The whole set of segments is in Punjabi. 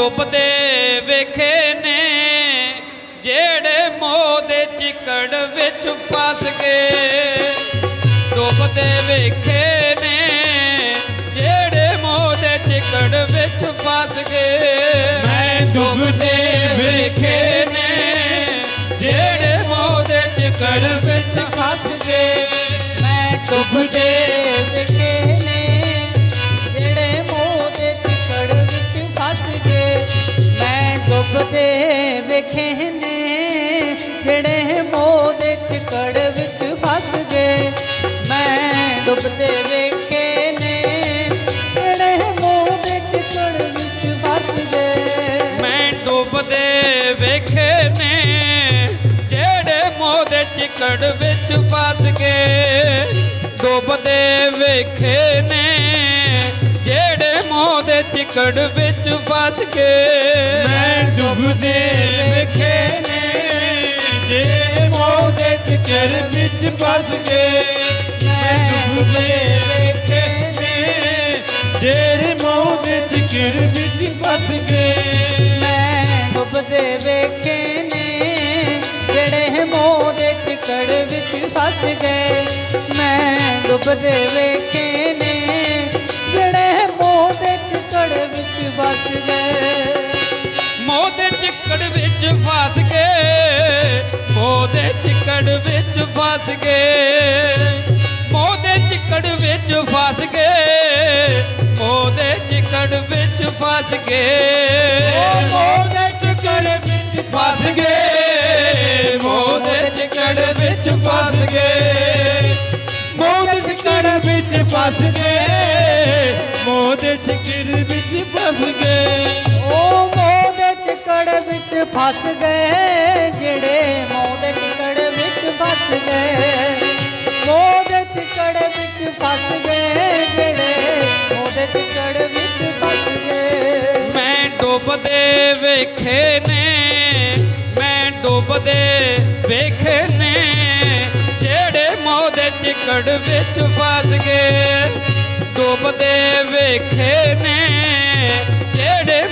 ਡੁੱਬਦੇ ਵੇਖੇ ਨੇ, ਜਿਹੜੇ ਮੋਹ ਦੇ ਚਿਕੜ ਵਿੱਚ ਫਸ ਗਏ। ਡੁੱਬਦੇ ਵੇਖੇ ਨੇ, ਜਿਹੜੇ ਮੋਹ ਦੇ ਚਿਕੜ ਵਿੱਚ ਫਸ ਗਏ। ਮੈਂ ਡੁੱਬਦੇ ਵੇਖੇ ਨੇ, ਜਿਹੜੇ ਮੋਹ ਦੇ ਚਿਕੜ ਵਿੱਚ ਫਸ ਗਏ। ਮੈਂ ਡੁੱਬਦੇ ਵੇਖੇ ਨੇ, ਜਿਹੜੇ ਮੋਹ ਦੇ ਚਿਕੜ ਵਿੱਚ ਫਸ ਗਏ। ਮੈਂ ਡੁੱਬਦੇ ਵੇਖੇ ਨੇ, ਜਿਹੜੇ ਮੋਹ ਦੇ ਚਿਕੜ ਵਿੱਚ ਫਸ ਗਏ। ਮੈਂ ਡੁੱਬਦੇ ਵੇਖੇ ਨੇ, ਜਿਹੜੇ ਮੋਹ ਦੇ ਚਿਕੜ ਵਿੱਚ ਫਸ ਗਏ। ਡੁੱਬਦੇ ਵੇਖੇ ਨੇ, ਜਿਹੜੇ ਮੋਹ ਦੇ ਚਿਕੜ ਵਿੱਚ ਫਸ ਗਏ। ਮੈਂ ਡੁੱਬਦੇ ਨੇ ਜੇ ਮੋਹ ਦੇ ਚਿਰ ਵਿੱਚ ਫਸ ਗਏ ਮੈਂ ਡੁੱਬਦੇ ਵੇਖੇ ਨੇ, ਜਿਹੜੇ ਮੋਹ ਦੇ ਚਿਰ ਵਿੱਚ ਫਸ ਗਏ। ਮੈਂ ਡੁੱਬਦੇ ਵੇਖੇ ਨੇ, ਜਿਹੜੇ ਮੋਹ ਦੇ ਚਿਕੜ ਵਿੱਚ ਫਸ ਗਏ। ਮੈਂ ਡੁੱਬਦੇ ਵੇਖੇ ਨੇ ਮੋਹ ਚਿੱਕੜ ਵਿੱਚ ਫਸ ਗਏ। ਮੋਹ ਚਿੱਕੜ ਵਿੱਚ ਫਸ ਗਏ। ਮੋਹ ਚਿੱਕੜ ਵਿੱਚ ਫਸ ਗਏ। ਮੋਹ ਚਿੱਕੜ ਵਿੱਚ ਫਸ ਗਏ। ਮੋਹ ਦੇ ਵਿੱਚ ਫਸ ਗਏ। ਮੋਹ ਚਿੱਕੜ ਵਿੱਚ ਫਸ ਗਏ। ਮੋਹ ਦੇ ਵਿੱਚ ਫਸ ਗਏ। ਮੋਹ ਦੇ ਵਿੱਚ ਫਸ ਗਏ। ਫਸ ਗਏ, ਜਿਹੜੇ ਮੋਹ ਦੇ ਚਿਕੜ ਵਿੱਚ ਫਸ ਗਏ। ਮੋਹ ਦੇ ਚਿਕੜ ਵਿੱਚ ਫਸ ਗਏ, ਜਿਹੜੇ ਮੋਹ ਦੇ ਚਿਕੜ ਵਿੱਚ ਫਸ ਗਏ। ਮੈਂ ਡੁੱਬਦੇ ਵੇਖੇ ਨੇ, ਮੈਂ ਡੁੱਬਦੇ ਵੇਖੇ ਨੇ, ਜਿਹੜੇ ਮੋਹ ਦੇ ਚਿਕੜ ਵਿੱਚ ਫਸ ਗਏ। ਡੁੱਬਦੇ ਵੇਖੇ ਨੇ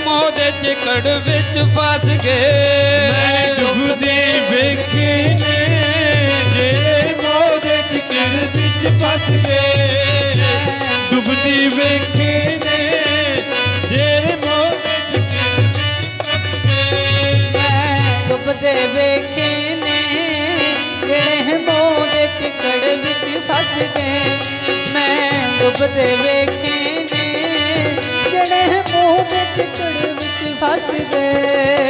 ਮੋਹ ਦੇ ਚਿਕੜ ਵਿੱਚ ਫਸ ਗਏ। ਮੈਂ ਡੁੱਬਦੇ ਵੇਖੇ ਨੇ ਜਿਹੜੇ ਮੋਹ ਦੇ ਚਿਕੜ ਵਿੱਚ ਫਸ ਗਏ। ਡੁੱਬਦੀ ਵੇਖੇ ਨੇ ਜਿਹੜੇ ਮੋਹ ਦੇ ਚਿਕੜ ਵਿੱਚ ਫਸ ਗਏ। ਮੈਂ ਡੁੱਬਦੇ ਵੇਖੇ ਨੇ ਜਿਹੜੇ ਮੋਹ ਦੇ ਚਿਕੜ ਵਿੱਚ ਫਸ ਗਏ। ਮੈਂ ਡੁੱਬਦੇ ਵੇਖੇ ਨੇ ਜਿਹੜੇ ਮੋਹ